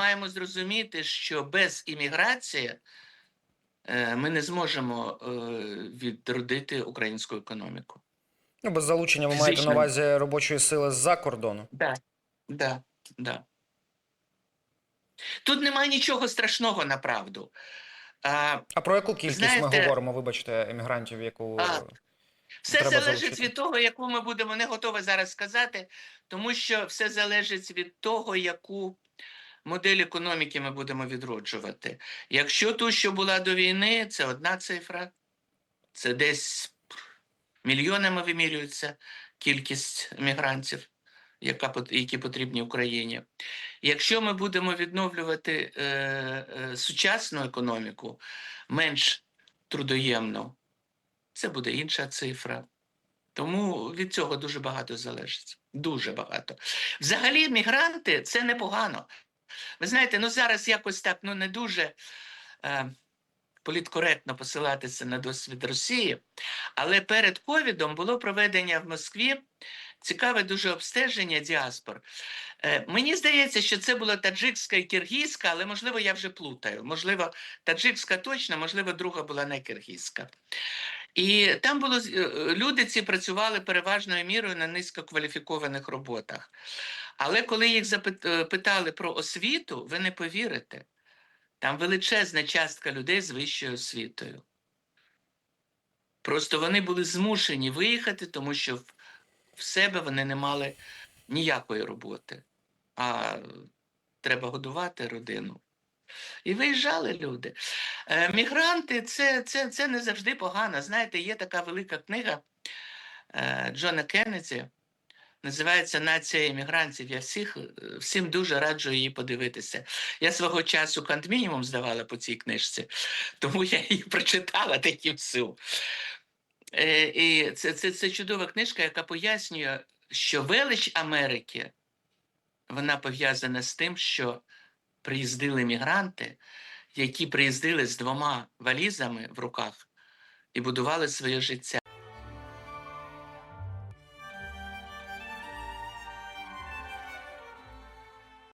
маємо зрозуміти, що без імміграції е, ми не зможемо е, відродити українську економіку. Ну, без залучення ви маєте на увазі робочої сили з-за кордону. Да, да, да. Тут немає нічого страшного направду. А, А про яку кількість ми говоримо, вибачте, емігрантів, яку А, Все Треба залежить залучити. від того, яку ми будемо не готові зараз сказати, тому що все залежить від того, яку модель економіки ми будемо відроджувати. Якщо ту, що була до війни, це одна цифра, це десь мільйонами вимірюється кількість мігрантів, яка, які потрібні Україні. Якщо ми будемо відновлювати е, е, сучасну економіку, менш трудоємну, це буде інша цифра. Тому від цього дуже багато залежить. Дуже багато. Взагалі, мігранти це непогано. Ви знаєте, ну зараз якось так ну не дуже е, політкоректно посилатися на досвід Росії, але перед ковідом було проведення в Москві цікаве дуже обстеження діаспор. Е, мені здається, що це була таджикська і киргизька, але можливо я вже плутаю. Можливо, таджикська точно, можливо, друга була не киргизька. І там було е, люди ці працювали переважною мірою на низькокваліфікованих роботах. Але коли їх запитали про освіту, ви не повірите, там величезна частка людей з вищою освітою. Просто вони були змушені виїхати, тому що в, в себе вони не мали ніякої роботи, а треба годувати родину. І виїжджали люди. Е, Мігранти це, це, це не завжди погано. Знаєте, є така велика книга е, Джона Кеннеді, називається Нація іммігрантів. Я всіх, е, всім дуже раджу її подивитися. Я свого часу кантмінімум здавала по цій книжці, тому я її прочитала таки всю. Е, І це, це, це чудова книжка, яка пояснює, що велич Америки вона пов'язана з тим, що приїздили мігранти, які приїздили з двома валізами в руках і будували своє життя.